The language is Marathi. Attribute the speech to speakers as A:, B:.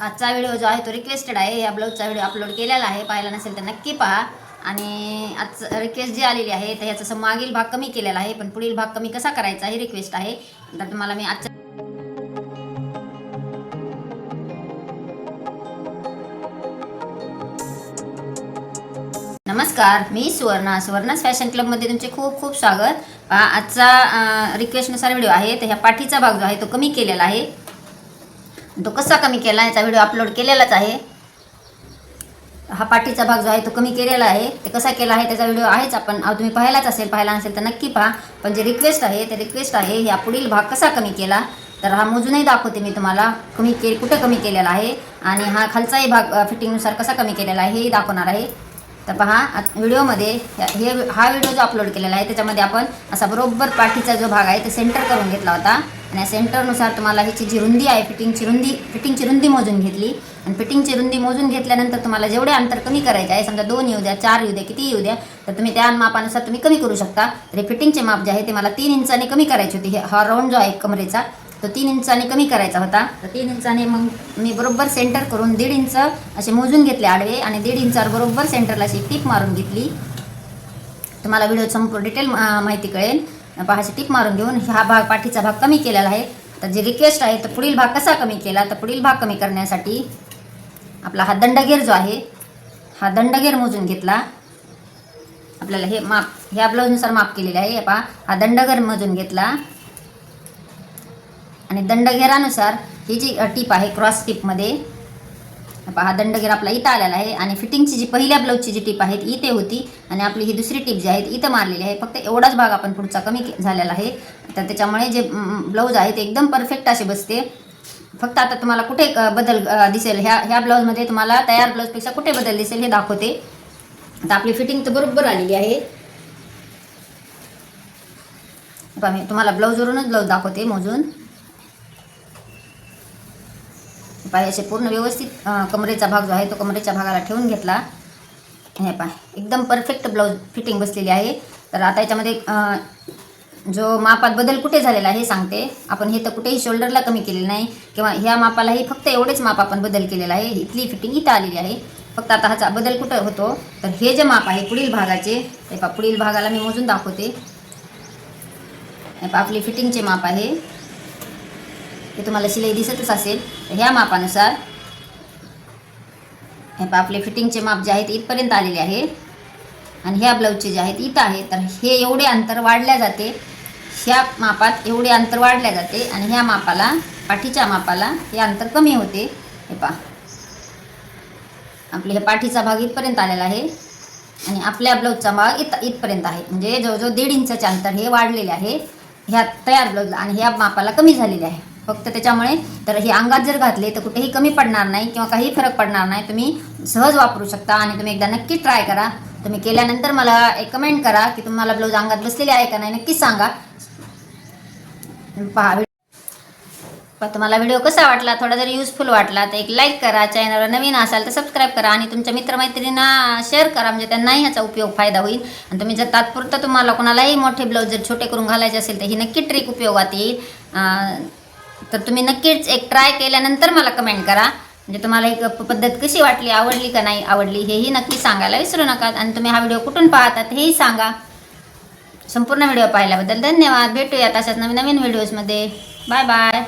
A: आजचा व्हिडिओ जो आहे तो रिक्वेस्टेड आहे. या ब्लाऊजचा व्हिडिओ अपलोड केलेला आहे. पाहिला नसेल तर नक्की पहा. आणि आज रिक्वेस्ट जी आलेली आहे तर ह्याचा मागील भाग कमी केलेला आहे. पण पुढील भाग कमी कसा करायचा ही रिक्वेस्ट आहे. तर तुम्हाला मी आजच्या नमस्कार मी सुवर्णा. सुवर्णास फॅशन क्लबमध्ये तुमचे खूप खूप स्वागत. पहा, आजचा रिक्वेस्टनुसार व्हिडिओ आहे. तर ह्या पाठीचा भाग जो आहे तो कमी केलेला आहे. तो कसा कमी केला याचा व्हिडिओ अपलोड केलेलाच आहे. हा पाठीचा भाग जो आहे तो कमी केलेला आहे. ते कसा केला आहे त्याचा व्हिडिओ आहेच आपण. अहो, तुम्ही पाहिलाच असेल पाहिला नसेल तर नक्की पहा. पण जे रिक्वेस्ट आहे ते रिक्वेस्ट आहे या पुढील भाग कसा कमी केला तर हा मोजूनही दाखवते मी तुम्हाला. कमी के कुठं कमी केलेला आहे आणि हा खालचाही भाग फिटिंगनुसार कसा कमी केलेला आहे हेही दाखवणार आहे. तर पहा व्हिडिओमध्ये हे हा व्हिडिओ जो अपलोड केलेला आहे त्याच्यामध्ये आपण असा बरोबर पाठीचा जो भाग आहे तो सेंटर करून घेतला होता. आणि या सेंटरनुसार तुम्हाला ह्याची जी रुंदी आहे फिटिंगची रुंदी फिटिंगची रुंदी मोजून घेतली. आणि फिटिंगची रुंदी मोजून घेतल्यानंतर तुम्हाला जेवढे अंतर कमी करायचे आहे समजा दोन येऊ द्या चार येऊ द्या किती येऊ द्या तर तुम्ही त्या मापानुसार तुम्ही कमी करू शकता. तर हे फिटिंगचे माप जे आहे ते मला तीन इंचाने कमी करायची होती. हे हा राऊंड जो आहे कमरेचा तो तीन इंचाने कमी करायचा होता. तर तीन इंचाने मग मी बरोबर सेंटर करून दीड इंच असे मोजून घेतले आडवे आणि दीड इंचावर बरोबर सेंटरला अशी टीप मारून घेतली. तुम्हाला व्हिडिओ संपूर्ण डिटेल माहिती कळेल. पहाशी टीप मारून घेऊन हा भाग पाठीचा भाग कमी केलेला आहे. तर जी रिक्वेस्ट आहे तर पुढील भाग कसा कमी केला? तर पुढील भाग कमी करण्यासाठी आपला हा दंडगेर जो आहे हा दंडगेर मोजून घेतला. आपल्याला हे माप ह्या ब्लाऊजनुसार माप केलेले आहे. पहा हा दंडगेर मोजून घेतला. आणि दंडघेरानुसार ही जी टीप आहे क्रॉस टीपमध्ये हा दंडघेर आपला इथं आलेला आहे आणि फिटिंगची जी पहिल्या ब्लाऊजची जी टीप आहे इथे होती आणि आपली ही दुसरी टीप जी आहे इथं मारलेली आहे. फक्त एवढाच भाग आपण पुढचा कमी झालेला आहे. तर त्याच्यामुळे जे ब्लाऊज आहे ते एकदम परफेक्ट असे बसते. फक्त आता तुम्हाला कुठे बदल दिसेल? ह्या ह्या ब्लाऊजमध्ये तुम्हाला तयार ब्लाऊजपेक्षा कुठे बदल दिसेल हे दाखवते. आता आपली फिटिंग तर बरोबर आलेली आहे. मी तुम्हाला ब्लाऊजवरूनच ब्लाऊज दाखवते मोजून. पाय असे पूर्ण व्यवस्थित कमरेचा भाग जो आहे तो कमरेच्या भागाला ठेवून घेतला. हे पाय एकदम परफेक्ट ब्लाऊज फिटिंग बसलेली आहे. तर आता याच्यामध्ये जो मापात बदल कुठे झालेला आहे सांगते. आपण हे तर कुठेही शोल्डरला कमी केलेलं नाही किंवा ह्या मापालाही फक्त एवढेच माप आपण बदल केलेला आहे. इथली फिटिंग इथं आलेली आहे. फक्त आता ह्याचा बदल कुठं होतो? तर हे जे माप आहे पुढील भागाचे हे पा पुढील भागाला मी मोजून दाखवते. हे आपली फिटिंगचे माप आहे. हे तुम्हाला शिलाई दिसतच असेल. तर ह्या मापानुसार हे पहा आपले फिटिंगचे माप जे आहेत इथपर्यंत आलेले आहे. आणि ह्या ब्लाऊजचे जे आहेत इथं आहे. तर हे एवढे अंतर वाढल्या जाते. ह्या मापात एवढे अंतर वाढल्या जाते. आणि ह्या मापाला पाठीच्या मापाला हे अंतर कमी होते. हे पहा. आपले हे पाठीचा भाग इथपर्यंत आलेला आहे. आणि आपल्या ब्लाऊजचा भाग इथ इथपर्यंत आहे. म्हणजे जवळजवळ दीड इंचाचे अंतर हे वाढलेले आहे. ह्या तयार ब्लाऊजला आणि ह्या मापाला कमी झालेले आहे. फक्त त्याच्यामुळे तर हे अंगात जर घातले तर कुठेही कमी पडणार नाही किंवा काही फरक पडणार नाही. तुम्ही सहज वापरू शकता आणि तुम्ही एकदा नक्की ट्राय करा. तुम्ही केल्यानंतर मला एक कमेंट करा की तुम्हाला ब्लाऊज अंगात बसलेले आहे का नाही नक्की सांगा. पहा पण तुम्हाला व्हिडिओ कसा वाटला? थोडा जर युजफुल वाटला तर एक लाईक करा. चॅनलवर नवीन असाल तर सबस्क्राईब करा आणि तुमच्या मित्रमैत्रिणींना शेअर करा. म्हणजे त्यांनाही ह्याचा उपयोग फायदा होईल. आणि तुम्ही जर तात्पुरतं तुम्हाला कोणालाही मोठे ब्लाऊज जर छोटे करून घालायचे असेल तर ही नक्की ट्रिक उपयोगात येईल. तर तुम्ही नक्कीच एक ट्राय केल्यानंतर मला कमेंट करा. म्हणजे तुम्हाला ही प- पद्धत कशी वाटली आवडली का नाही आवडली हेही नक्की सांगायला विसरू नका. आणि तुम्ही हा व्हिडिओ कुठून पाहतात हेही सांगा. संपूर्ण व्हिडिओ पाहिल्याबद्दल धन्यवाद. भेटूयात अशाच नवीन नवीन व्हिडिओजमध्ये बाय बाय